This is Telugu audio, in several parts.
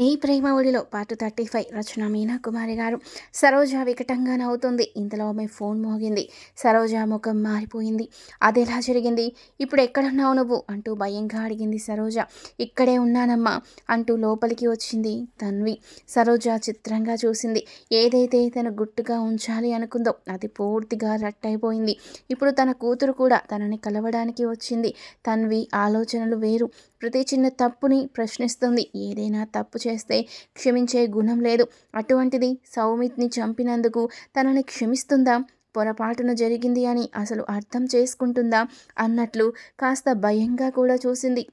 ఈ ప్రేమ ఒడిలో పార్ట్ థర్టీ ఫైవ్ రచన మీనా కుమారి గారు. సరోజ వికటంగా నవ్వుతుంది. ఇంతలో ఆమె ఫోన్ మోగింది. సరోజ ముఖం మారిపోయింది. అది ఎలా జరిగింది? ఇప్పుడు ఎక్కడున్నావు నువ్వు? అంటూ భయంగా అడిగింది సరోజ. ఇక్కడే ఉన్నానమ్మా అంటూ లోపలికి వచ్చింది తన్వి. సరోజ చిత్రంగా చూసింది. ఏదైతే తను గుట్టుగా ఉంచాలి అనుకుందో అది పూర్తిగా రట్టయిపోయింది. ఇప్పుడు తన కూతురు కూడా తనని కలవడానికి వచ్చింది. తన్వి ఆలోచనలు వేరు. ప్రతి చిన్న తప్పుని ప్రశ్నిస్తుంది. ఏదైనా తప్పు చేస్తే క్షమించే గుణం లేదు. అటువంటిది సౌమిత్ని చంపినందుకు తనని క్షమిస్తుందా? పొరపాటున జరిగింది అని అసలు అర్థం చేసుకుంటుందా? అన్నట్లు కాస్త భయంగా కూడా చూసింది.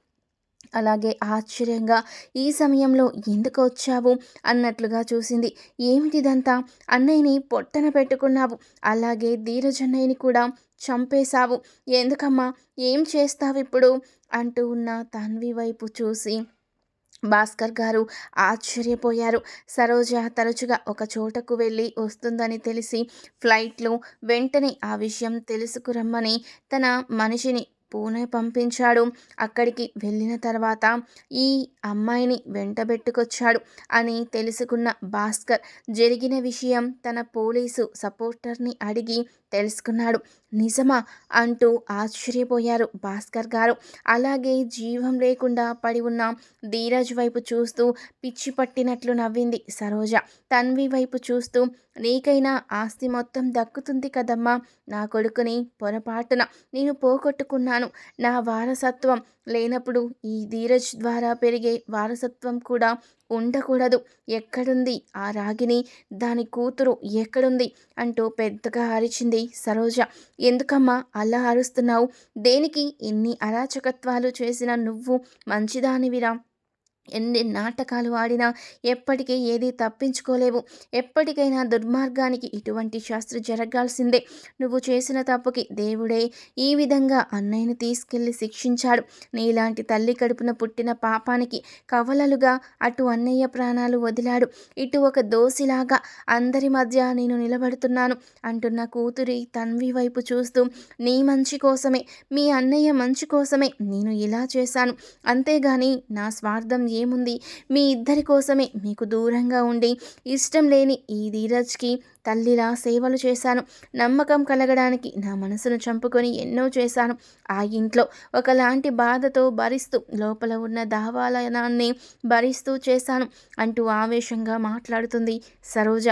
అలాగే ఆశ్చర్యంగా ఈ సమయంలో ఎందుకు వచ్చావు? అన్నట్లుగా చూసింది. ఏమిటిదంతా? అన్నయ్యని పొట్టన పెట్టుకున్నావు. అలాగే ధీరజన్నయ్యని కూడా చంపేశావు. ఎందుకమ్మా? ఏం చేస్తావు ఇప్పుడు అంటూ ఉన్న తన్వి వైపు చూసి భాస్కర్ గారు ఆశ్చర్యపోయారు. సరోజ తరచుగా ఒక చోటకు వెళ్ళి వస్తుందని తెలిసి ఫ్లైట్లో వెంటనే ఆ విషయం తెలుసుకురమ్మని తన మనిషిని పూణే పంపించాడు. అక్కడికి వెళ్ళిన తర్వాత ఈ అమ్మాయిని వెంటబెట్టుకొచ్చాడు అని తెలుసుకున్న భాస్కర్ జరిగిన విషయం తన పోలీసు సపోర్టర్ని అడిగి తెలుసుకున్నాడు. నిజమా? అంటూ ఆశ్చర్యపోయారు భాస్కర్ గారు. అలాగే జీవం లేకుండా పడి ఉన్న ధీరజ్ వైపు చూస్తూ పిచ్చి పట్టినట్లు నవ్వింది సరోజ. తన్వి వైపు చూస్తూ నీకైనా ఆస్తి మొత్తం దక్కుతుంది కదమ్మా. నా కొడుకుని పొరపాటున నేను పోగొట్టుకున్నాను. నా వారసత్వం లేనప్పుడు ఈ ధీరజ్ ద్వారా పెరిగే వారసత్వం కూడా ఉండకూడదు. ఎక్కడుంది? ఆ రాగిని దాని కూతురు ఎక్కడుంది? అంటూ పెద్దగా అరిచింది సరోజ. ఎందుకమ్మా అలా అరుస్తున్నావు? దేనికి ఇన్ని అరాచకత్వాలు చేసిన నువ్వు? మంచిదానివిరా. ఎన్ని నాటకాలు ఆడినా ఎప్పటికీ ఏది తప్పించుకోలేవు. ఎప్పటికైనా దుర్మార్గానికి ఇటువంటి శాస్త్రి జరగాల్సిందే. నువ్వు చేసిన తప్పుకి దేవుడే ఈ విధంగా అన్నయ్యను తీసుకెళ్ళి శిక్షించాడు. నీలాంటి తల్లి కడుపున పుట్టిన పాపానికి కవలలుగా అటు అన్నయ్య ప్రాణాలు వదిలాడు. ఇటు ఒక దోసిలాగా అందరి మధ్య నేను నిలబడుతున్నాను అంటున్న కూతురి తన్వి వైపు చూస్తూ నీ మంచి కోసమే మీ అన్నయ్య మంచి కోసమే నేను ఇలా చేశాను. అంతేగాని నా స్వార్థం ఏముంది? మీ ఇద్దరి కోసమే మీకు దూరంగా ఉండి ఇష్టం లేని ఈ ధీరజ్కి తల్లిలా సేవలు చేశాను. నమ్మకం కలగడానికి నా మనసును చంపుకొని ఎన్నో చేశాను. ఆ ఇంట్లో ఒకలాంటి బాధతో భరిస్తూ లోపల ఉన్న దావాలయాన్ని భరిస్తూ చేశాను అంటూ ఆవేశంగా మాట్లాడుతుంది సరోజ.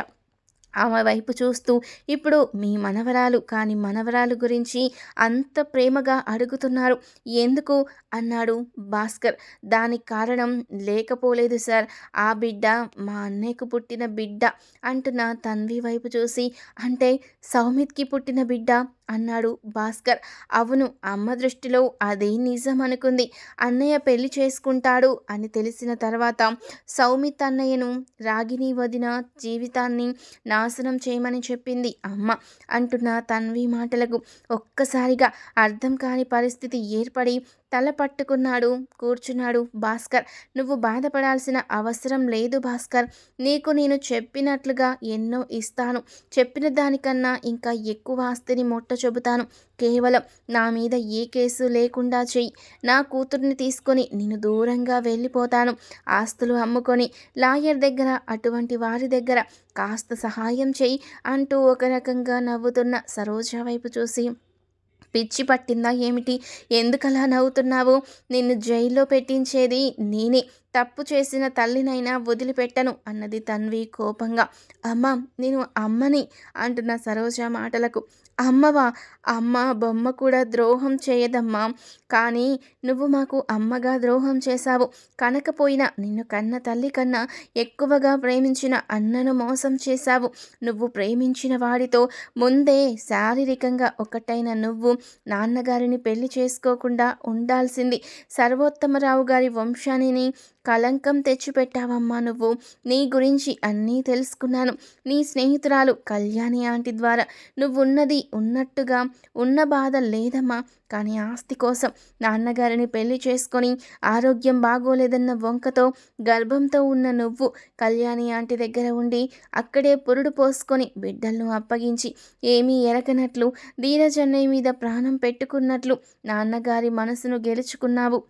ఆమె వైపు చూస్తూ ఇప్పుడు మీ మనవరాలు కాని మనవరాలు గురించి అంత ప్రేమగా అడుగుతున్నారు. ఎందుకు? అన్నాడు భాస్కర్. దానికి కారణం లేకపోలేదు సార్. ఆ బిడ్డ మా అన్నయ్యకు పుట్టిన బిడ్డ అంటున్న తన్వి వైపు చూసి అంటే సౌమిత్కి పుట్టిన బిడ్డ? అన్నాడు భాస్కర్. అవును అమ్మ దృష్టిలో అదే నిజం అనుకుంది. అన్నయ్య పెళ్ళి చేసుకుంటాడు అని తెలిసిన తర్వాత సౌమిత్ అన్నయ్యను రాగిని వదిన జీవితాన్ని నా నాశనం చేయమని చెప్పింది. అమ్మ అంటున్న తన్వి మాటలకు ఒక్కసారిగా అర్థం కాని పరిస్థితి ఏర్పడి తల పట్టుకున్నాడు కూర్చున్నాడు భాస్కర్. నువ్వు బాధపడాల్సిన అవసరం లేదు భాస్కర్. నీకు నేను చెప్పినట్లుగా ఎన్నో ఇస్తాను. చెప్పిన దానికన్నా ఇంకా ఎక్కువ ఆస్తిని మొట్ట చెబుతాను. కేవలం నా మీద ఏ కేసు లేకుండా చెయ్యి. నా కూతుర్ని తీసుకొని నేను దూరంగా వెళ్ళిపోతాను. ఆస్తులు అమ్ముకొని లాయర్ దగ్గర అటువంటి వారి దగ్గర కాస్త సహాయం చెయ్యి అంటూ ఒక రకంగా నవ్వుతున్న సరోజ వైపు చూసి పిచ్చి పట్టిందా ఏమిటి? ఎందుకలా నవ్వుతున్నావు? నిన్ను జైల్లో పెట్టించేది నేనే. తప్పు చేసిన తల్లినైనా వదిలిపెట్టను అన్నది తన్వి కోపంగా. అమ్మ నేను అమ్మని అంటున్న సరోజ మాటలకు. అమ్మవా అమ్మ బొమ్మ కూడా ద్రోహం చేయదమ్మా. కానీ నువ్వు మాకు అమ్మగా ద్రోహం చేశావు. కనకపోయినా నిన్ను కన్న తల్లి కన్నా ఎక్కువగా ప్రేమించిన అన్నను మోసం చేశావు. నువ్వు ప్రేమించిన వాడితో ముందే శారీరకంగా ఒకటైన నువ్వు నాన్నగారిని పెళ్ళి చేసుకోకుండా ఉండాల్సింది. సర్వోత్తమరావు గారి వంశానిని కలంకం తెచ్చిపెట్టావమ్మా నువ్వు. నీ గురించి అన్నీ తెలుసుకున్నాను. నీ స్నేహితురాలు కళ్యాణి ఆంటీ ద్వారా. నువ్వున్నది ఉన్నట్టుగా ఉన్న బాధ లేదమ్మా. కానీ ఆస్తి కోసం నాన్నగారిని పెళ్ళి చేసుకొని ఆరోగ్యం బాగోలేదన్న వంకతో గర్భంతో ఉన్న నువ్వు కళ్యాణి ఆంటీ దగ్గర ఉండి అక్కడే పురుడు పోసుకొని బిడ్డలను అప్పగించి ఏమీ ఎరకనట్లు ధీరజన్నయ్య మీద ప్రాణం పెట్టుకున్నట్లు నాన్నగారి మనసును గెలుచుకున్నావు.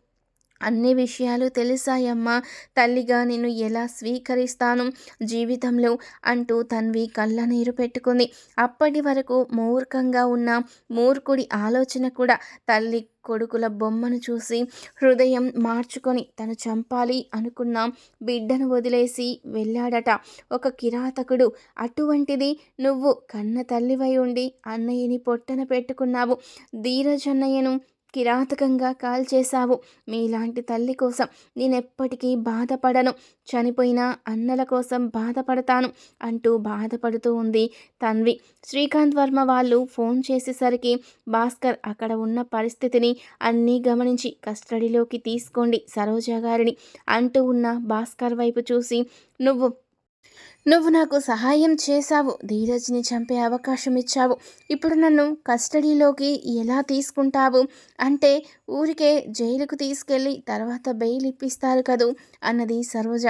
అన్ని విషయాలు తెలిసాయమ్మా. తల్లిగా నిన్ను ఎలా స్వీకరిస్తాను? జీవితంలో అంటూ తన్వి కళ్ళ నీరు పెట్టుకుంది. అప్పటి వరకు మూర్ఖంగా ఉన్న మూర్ఖుడి ఆలోచన కూడా తల్లి కొడుకుల బొమ్మను చూసి హృదయం మార్చుకొని తను చంపాలి అనుకున్న బిడ్డను వదిలేసి వెళ్ళాడట. ఒక కిరాతకుడు అటువంటిది నువ్వు కన్న తల్లివై ఉండి అన్నయ్యని పొట్టన పెట్టుకున్నావు. ధీరజన్నయ్యను కిరాతకంగా కాల్చేశావు మీలాంటి తల్లి కోసం నేనెప్పటికీ బాధపడను. చనిపోయిన అన్నల కోసం బాధపడతాను అంటూ బాధపడుతూ ఉంది తన్వి. శ్రీకాంత్ వర్మ వాళ్ళు ఫోన్ చేసేసరికి భాస్కర్ అక్కడ ఉన్న పరిస్థితిని అన్నీ గమనించి కస్టడీలోకి తీసుకోండి సరోజా గారిని అంటూ ఉన్న భాస్కర్ వైపు చూసి నువ్వు నువ్వు నాకు సహాయం చేశావు. ధీరజ్ని చంపే అవకాశం ఇచ్చావు ఇప్పుడు నన్ను కస్టడీలోకి ఎలా తీసుకుంటావు? అంటే ఊరికే జైలుకు తీసుకెళ్ళి తర్వాత బెయిల్ ఇప్పిస్తారు కదూ? అన్నది సరోజ.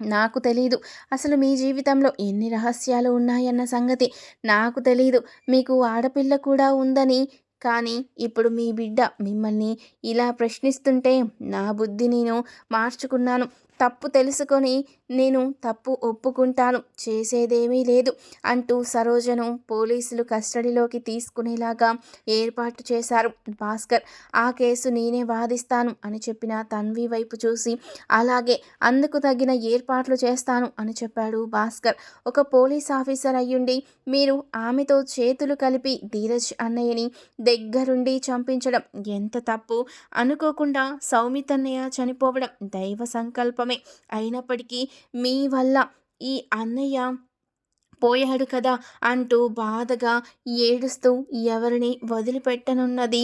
నాకు తెలీదు. అసలు మీ జీవితంలో ఎన్ని రహస్యాలు ఉన్నాయన్న సంగతి నాకు తెలీదు. మీకు ఆడపిల్ల కూడా ఉందని. కానీ ఇప్పుడు మీ బిడ్డ మిమ్మల్ని ఇలా ప్రశ్నిస్తుంటే నా బుద్ధి నేను మార్చుకున్నాను. తప్పు తెలుసుకొని నేను తప్పు ఒప్పుకుంటాను చేసేదేమీ లేదు అంటూ సరోజను పోలీసులు కస్టడీలోకి తీసుకునేలాగా ఏర్పాటు చేశారు. భాస్కర్ ఆ కేసు నేనే వాదిస్తాను అని చెప్పిన తన్వి వైపు చూసి అలాగే అందుకు తగిన ఏర్పాట్లు చేస్తాను అని చెప్పాడు భాస్కర్. ఒక పోలీస్ ఆఫీసర్ అయ్యుండి మీరు ఆమెతో చేతులు కలిపి ధీరజ్ అన్నయ్యని దగ్గరుండి చంపించడం ఎంత తప్పు? అనుకోకుండా సౌమితన్నయ్య చనిపోవడం దైవ సంకల్పం. పాపమే. అయినప్పటికీ మీ వల్ల ఈ అన్నయ్య పోయాడు కదా అంటూ బాధగా ఏడుస్తూ ఎవరిని వదిలిపెట్టనున్నది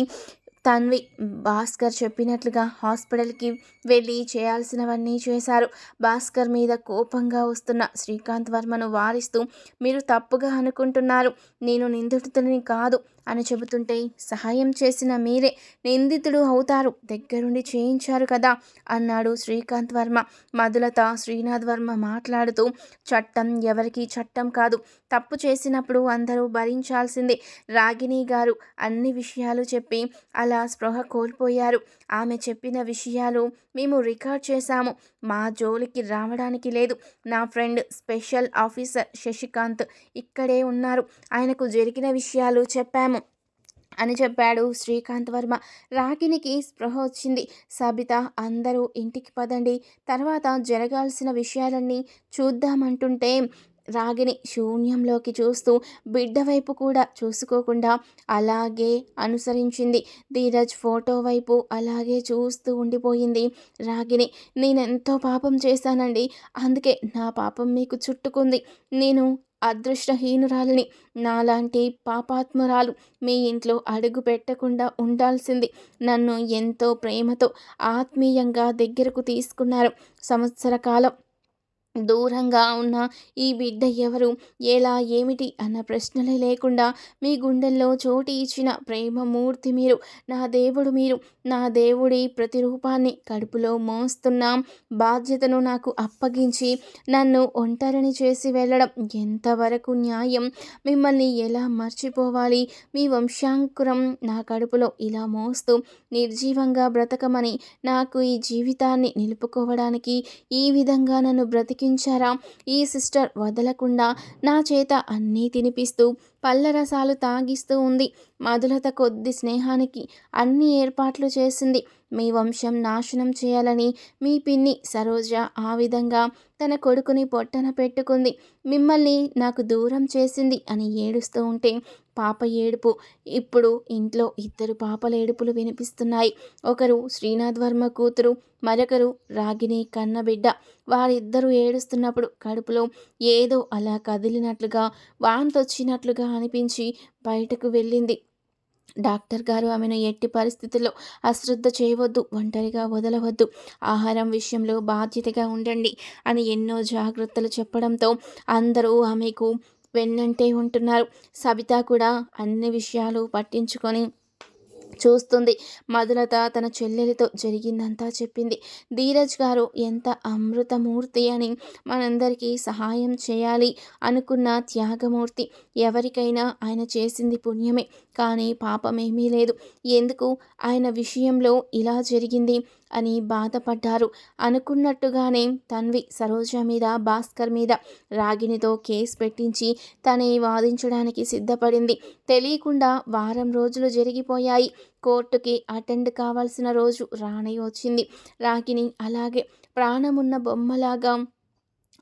తన్వి. భాస్కర్ చెప్పినట్లుగా హాస్పిటల్కి వెళ్ళి చేయాల్సినవన్నీ చేశారు. భాస్కర్ మీద కోపంగా వస్తున్న శ్రీకాంత్ వర్మను వారిస్తూ మీరు తప్పుగా అనుకుంటున్నారు. నేను నిందితుడిని కాదు. అని చెబుతుంటే సహాయం చేసిన మీరే నిందితుడు అవుతారు. దగ్గరుండి చేయించారు కదా అన్నాడు శ్రీకాంత్ వర్మ. మధులత శ్రీనాథ్ వర్మ మాట్లాడుతూ చట్టం ఎవరికి చట్టం కాదు. తప్పు చేసినప్పుడు అందరూ భరించాల్సిందే. రాగిణి గారు అన్ని విషయాలు చెప్పి అలా స్పృహ కోల్పోయారు. ఆమె చెప్పిన విషయాలు మేము రికార్డ్ చేశాము. మా జోలికి రావడానికి లేదు. నా ఫ్రెండ్ స్పెషల్ ఆఫీసర్ శశికాంత్ ఇక్కడే ఉన్నారు. ఆయనకు జరిగిన విషయాలు చెప్పాము. అని చెప్పాడు శ్రీకాంత్ వర్మ. రాగినికి స్పృహ వచ్చింది. సబిత అందరూ ఇంటికి పదండి. తర్వాత జరగాల్సిన విషయాలన్నీ చూద్దామంటుంటే రాగిని శూన్యంలోకి చూస్తూ బిడ్డ వైపు కూడా చూసుకోకుండా అలాగే అనుసరించింది. ధీరజ్ ఫోటో వైపు అలాగే చూస్తూ ఉండిపోయింది. రాగిని నేనెంతో పాపం చేశానండి. అందుకే నా పాపం మీకు చుట్టుకుంది. నేను అదృష్టహీనురాలని. నాలాంటి పాపాత్మురాలు మీ ఇంట్లో అడుగు పెట్టకుండా ఉండాల్సింది. నన్ను ఎంతో ప్రేమతో ఆత్మీయంగా దగ్గరకు తీసుకున్నారు. సంవత్సర కాలం దూరంగా ఉన్న ఈ బిడ్డ ఎవరు? ఎలా? ఏమిటి? అన్న ప్రశ్నలే లేకుండా మీ గుండెల్లో చోటు ఇచ్చిన ప్రేమమూర్తి మీరు. నా దేవుడు మీరు. నా దేవుడి ప్రతిరూపాన్ని కడుపులో మోస్తున్నాం బాధ్యతను నాకు అప్పగించి నన్ను ఒంటరిని చేసి వెళ్ళడం ఎంతవరకు న్యాయం? మిమ్మల్ని ఎలా మర్చిపోవాలి? మీ వంశాంకురం నా కడుపులో ఇలా మోస్తూ నిర్జీవంగా బ్రతకమని నాకు ఈ జీవితాన్ని నిలుపుకోవడానికి ఈ విధంగా నన్ను బ్రతికి బ్రతికించారా ఈ సిస్టర్ వదలకుండా నా చేత అన్నీ తినిపిస్తూ పళ్ళరసాలు తాగిస్తూ ఉంది. మధులత కొద్ది స్నేహానికి అన్ని ఏర్పాట్లు చేసింది. మీ వంశం నాశనం చేయాలని మీ పిన్ని సరోజ ఆ విధంగా తన కొడుకుని పొట్టన పెట్టుకుంది. మిమ్మల్ని నాకు దూరం చేసింది అని ఏడుస్తూ ఉంటే పాప ఏడుపు. ఇప్పుడు ఇంట్లో ఇద్దరు పాపల ఏడుపులు వినిపిస్తున్నాయి. ఒకరు శ్రీనాథ్ వర్మ కూతురు మరొకరు రాగిని కన్నబిడ్డ. వారిద్దరూ ఏడుస్తున్నప్పుడు కడుపులో ఏదో అలా కదిలినట్లుగా వాంతొచ్చినట్లుగా అనిపించి బయటకు వెళ్ళింది. డాక్టర్ గారు ఆమెను ఎట్టి పరిస్థితుల్లో అశ్రద్ధ చేయవద్దు ఒంటరిగా వదలవద్దు. ఆహారం విషయంలో బాధ్యతగా ఉండండి అని ఎన్నో జాగ్రత్తలు చెప్పడంతో అందరూ ఆమెకు వెన్నంటే ఉంటున్నారు. సబిత కూడా అన్ని విషయాలు పట్టించుకొని చూస్తుంది. మధులత తన చెల్లెలితో జరిగిందంతా చెప్పింది. ధీరజ్ గారు ఎంత అమృతమూర్తి అని మనందరికీ సహాయం చేయాలి అనుకున్న త్యాగమూర్తి. ఎవరికైనా ఆయన చేసింది పుణ్యమే కానీ పాపమేమీ లేదు. ఎందుకు? ఆయన విషయంలో ఇలా జరిగింది. అని బాధపడ్డారు. అనుకున్నట్టుగానే తన్వి సరోజ మీద భాస్కర్ మీద రాగినితో కేసు పెట్టించి తనే వాదించడానికి సిద్ధపడింది. తెలియకుండా వారం రోజులు జరిగిపోయాయి. కోర్టుకి అటెండ్ కావాల్సిన రోజు రాణి వచ్చింది. రాగిని అలాగే ప్రాణమున్న బొమ్మలాగా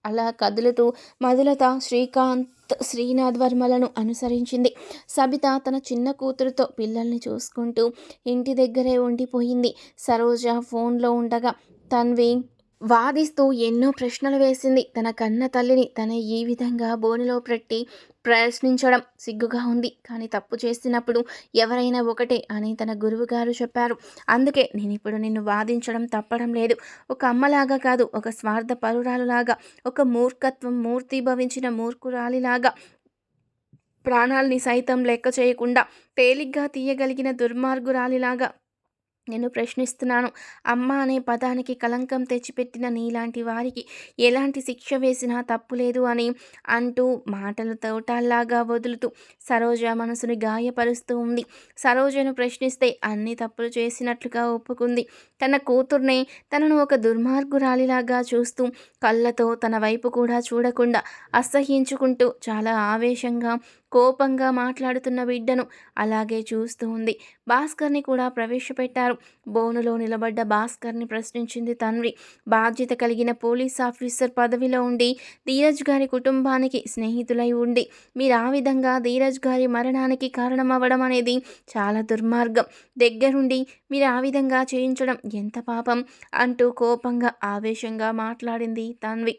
అలా కదులుతూ మధులత శ్రీకాంత్ శ్రీనాథ్ వర్మలను అనుసరించింది. సబిత తన చిన్న కూతురుతో పిల్లల్ని చూసుకుంటూ ఇంటి దగ్గరే ఉండిపోయింది. సరోజ ఫోన్లో ఉండగా తన్వి వాదిస్తూ ఎన్నో ప్రశ్నలు వేసింది. తన కన్న తల్లిని తన ఈ విధంగా బోనిలో పెట్టి ప్రశ్నించడం సిగ్గుగా ఉంది. కానీ తప్పు చేసినప్పుడు ఎవరైనా ఒకటే అని తన గురువు గారు చెప్పారు. అందుకే నేను ఇప్పుడు నిన్ను వాదించడం తప్పడం లేదు. ఒక అమ్మలాగా కాదు ఒక స్వార్థ పరురాలులాగా ఒక మూర్ఖత్వం మూర్తి భవించిన మూర్ఖురాలిలాగా. ప్రాణాల్ని సైతం లెక్క చేయకుండా తేలిగ్గా తీయగలిగిన దుర్మార్గురాలిలాగా నేను ప్రశ్నిస్తున్నాను. అమ్మ అనే పదానికి కలంకం తెచ్చిపెట్టిన నీలాంటి వారికి ఎలాంటి శిక్ష వేసినా తప్పు లేదు అని అంటూ మాటలు తోటాల్లాగా వదులుతూ సరోజ మనసుని గాయపరుస్తూ ఉంది. సరోజను ప్రశ్నిస్తే అన్ని తప్పులు చేసినట్లుగా ఒప్పుకుంది. తన కూతుర్నే తనను ఒక దుర్మార్గురాలిలాగా చూస్తూ కళ్ళతో తన వైపు కూడా చూడకుండా అసహ్యించుకుంటూ చాలా ఆవేశంగా కోపంగా మాట్లాడుతున్న బిడ్డను అలాగే చూస్తూ ఉంది. భాస్కర్ని కూడా ప్రవేశపెట్టారు. బోనులో నిలబడ్డ భాస్కర్ని ప్రశ్నించింది తండ్రి. బాధ్యత కలిగిన పోలీస్ ఆఫీసర్ పదవిలో ఉండి ధీరజ్ గారి కుటుంబానికి స్నేహితులై ఉండి మీరు ఆ విధంగా ధీరజ్ గారి మరణానికి కారణమవ్వడం అనేది చాలా దుర్మార్గం. దగ్గరుండి మీరు ఆ విధంగా చేయించడం ఎంత పాపం అంటూ కోపంగా ఆవేశంగా మాట్లాడింది తన్వి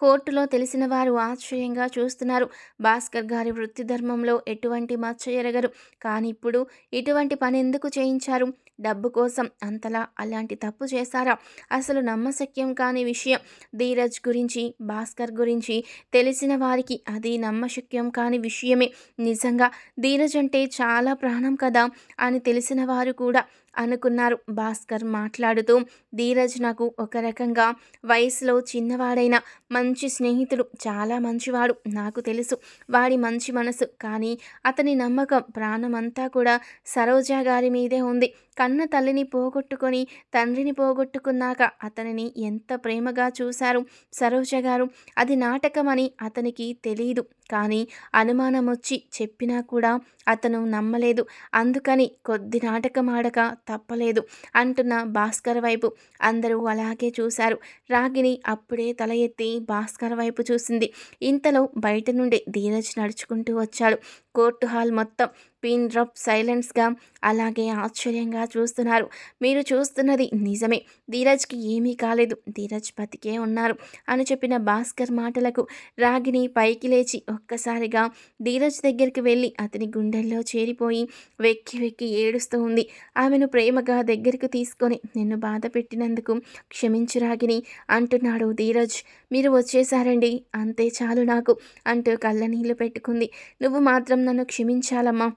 కోర్టులో తెలిసిన వారు ఆశ్చర్యంగా చూస్తున్నారు. భాస్కర్ గారి వృత్తి ధర్మంలో ఎటువంటి మచ్చ ఎరగరు. కానీ ఇప్పుడు ఇటువంటి పని ఎందుకు చేయించారు? డబ్బు కోసం అంతలా అలాంటి తప్పు చేశారా? అసలు నమ్మశక్యం కాని విషయం. ధీరజ్ గురించి భాస్కర్ గురించి తెలిసిన వారికి అది నమ్మశక్యం కాని విషయమే. నిజంగా ధీరజ్ అంటే చాలా ప్రాణం కదా అని తెలిసిన వారు కూడా అనుకున్నారు. భాస్కర్ మాట్లాడుతూ ధీరజ్ నాకు ఒక రకంగా వయసులో చిన్నవాడైన మంచి స్నేహితుడు చాలా మంచివాడు నాకు తెలుసు. వాడి మంచి మనసు కానీ అతని నమ్మకం ప్రాణమంతా కూడా సరోజా గారి మీదే ఉంది. కన్న తల్లిని పోగొట్టుకొని తండ్రిని పోగొట్టుకున్నాక అతనిని ఎంత ప్రేమగా చూశారు సరోజ గారు. అది నాటకమని అతనికి తెలియదు కానీ అనుమానం వచ్చి చెప్పినా కూడా అతను నమ్మలేదు. అందుకని కొద్ది నాటకం ఆడక తప్పలేదు అంటున్న భాస్కర్ వైపు అందరూ అలాగే చూశారు. రాగిని అప్పుడే తల ఎత్తి భాస్కర్ వైపు చూసింది. ఇంతలో బయట నుండి ధీరజ్ నడుచుకుంటూ వచ్చాడు. కోర్టు హాల్ మొత్తం పిన్ డ్రాప్ సైలెన్స్గా అలాగే ఆశ్చర్యంగా చూస్తున్నారు. మీరు చూస్తున్నది నిజమే. ధీరజ్కి ఏమీ కాలేదు. ధీరజ్ బతికే ఉన్నారు అని చెప్పిన భాస్కర్ మాటలకు రాగిని పైకి లేచి ఒక్కసారిగా ధీరజ్ దగ్గరికి వెళ్ళి అతని గుండెల్లో చేరిపోయి వెక్కి వెక్కి ఏడుస్తూ ఉంది. ఆమెను ప్రేమగా దగ్గరికి తీసుకొని నిన్ను బాధ పెట్టినందుకు క్షమించు రాగిని అంటున్నాడు ధీరజ్. మీరు వచ్చేసారండి. అంతే చాలు నాకు అంటూ కళ్ళ నీళ్ళు పెట్టుకుంది. నువ్వు మాత్రం నన్ను క్షమించాలమ్మా.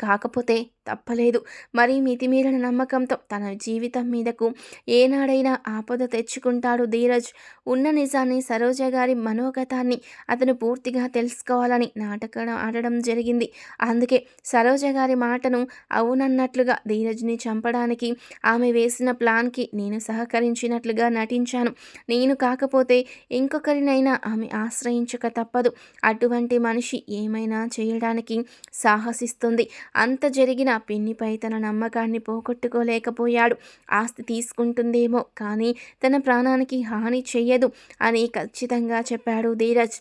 కాకపోతే తప్పలేదు. మరీ మితిమీరిన నమ్మకంతో తన జీవితం మీదకు ఏనాడైనా ఆపద తెచ్చుకుంటాడు ధీరజ్. ఉన్న నిజాన్ని సరోజ గారి మనోగతాన్ని అతను పూర్తిగా తెలుసుకోవాలని నాటకం ఆడడం జరిగింది. అందుకే సరోజ గారి మాటను అవునన్నట్లుగా ధీరజ్ని చంపడానికి ఆమె వేసిన ప్లాన్కి నేను సహకరించినట్లుగా నటించాను. నేను కాకపోతే ఇంకొకరినైనా ఆమె ఆశ్రయించక తప్పదు. అటువంటి మనిషి ఏమైనా చేయడానికి సాహసిస్తుంది. అంత జరిగిన పిన్నిపై తన నమ్మకాన్ని పోగొట్టుకోలేకపోయాడు. ఆస్తి తీసుకుంటుందేమో కానీ తన ప్రాణానికి హాని చెయ్యదు అని ఖచ్చితంగా చెప్పాడు ధీరజ్.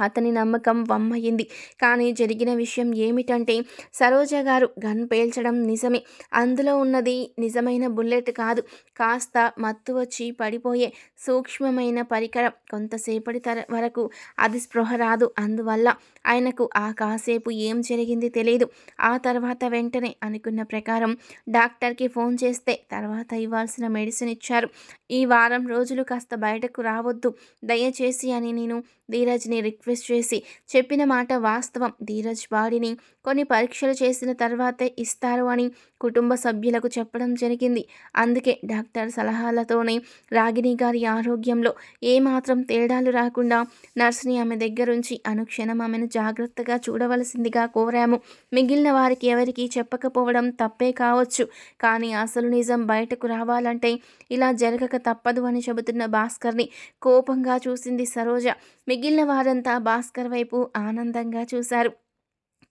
అతని నమ్మకం వమ్మయింది. కానీ జరిగిన విషయం ఏమిటంటే సరోజ గారు గన్ పేల్చడం నిజమే. అందులో ఉన్నది నిజమైన బుల్లెట్ కాదు. కాస్త మత్తు వచ్చి పడిపోయే సూక్ష్మమైన పరికరం. కొంతసేపటి తర వరకు అది స్పృహ రాదు. అందువల్ల ఆయనకు ఆ కాసేపు ఏం జరిగింది తెలియదు ఆ తర్వాత వెంటనే అనుకున్న ప్రకారం డాక్టర్కి ఫోన్ చేస్తే తర్వాత ఇవ్వాల్సిన మెడిసిన్ ఇచ్చారు. ఈ వారం రోజులు కాస్త బయటకు రావద్దు. దయచేసి అని నేను ధీరజ్ని రిక్వెస్ట్ చేసి చెప్పిన మాట వాస్తవం. ధీరజ్ బాడీని కొన్ని పరీక్షలు చేసిన తర్వాతే ఇస్తారు అని కుటుంబ సభ్యులకు చెప్పడం జరిగింది. అందుకే డాక్టర్ సలహాలతోనే రాగిణి గారి ఆరోగ్యంలో ఏమాత్రం తేడాలు రాకుండా నర్సుని ఆమె దగ్గరుంచి అనుక్షణం ఆమెను జాగ్రత్తగా చూడవలసిందిగా కోరాము. మిగిలిన వారికి ఎవరికీ చెప్పకపోవడం తప్పే కావచ్చు. కానీ అసలు నిజం బయటకు రావాలంటే ఇలా జరగక తప్పదు అని చెబుతున్న భాస్కర్ని కోపంగా చూసింది సరోజ. మిగిలిన వారంతా భాస్కర్ వైపు ఆనందంగా చూశారు.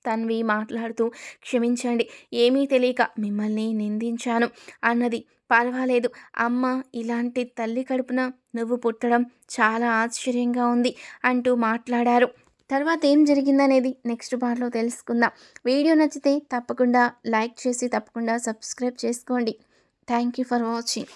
తన్వి మాట్లాడుతూ క్షమించండి ఏమీ తెలియక మిమ్మల్ని నిందించాను. అన్నది పర్వాలేదు అమ్మ ఇలాంటి తల్లి కడుపున నువ్వు పుట్టడం చాలా ఆశ్చర్యంగా ఉంది అంటూ మాట్లాడారు. తర్వాత ఏం జరిగిందనేది నెక్స్ట్ పార్ట్లో తెలుసుకుందాం. వీడియో నచ్చితే తప్పకుండా లైక్ చేసి తప్పకుండా సబ్స్క్రైబ్ చేసుకోండి. Thank you for watching.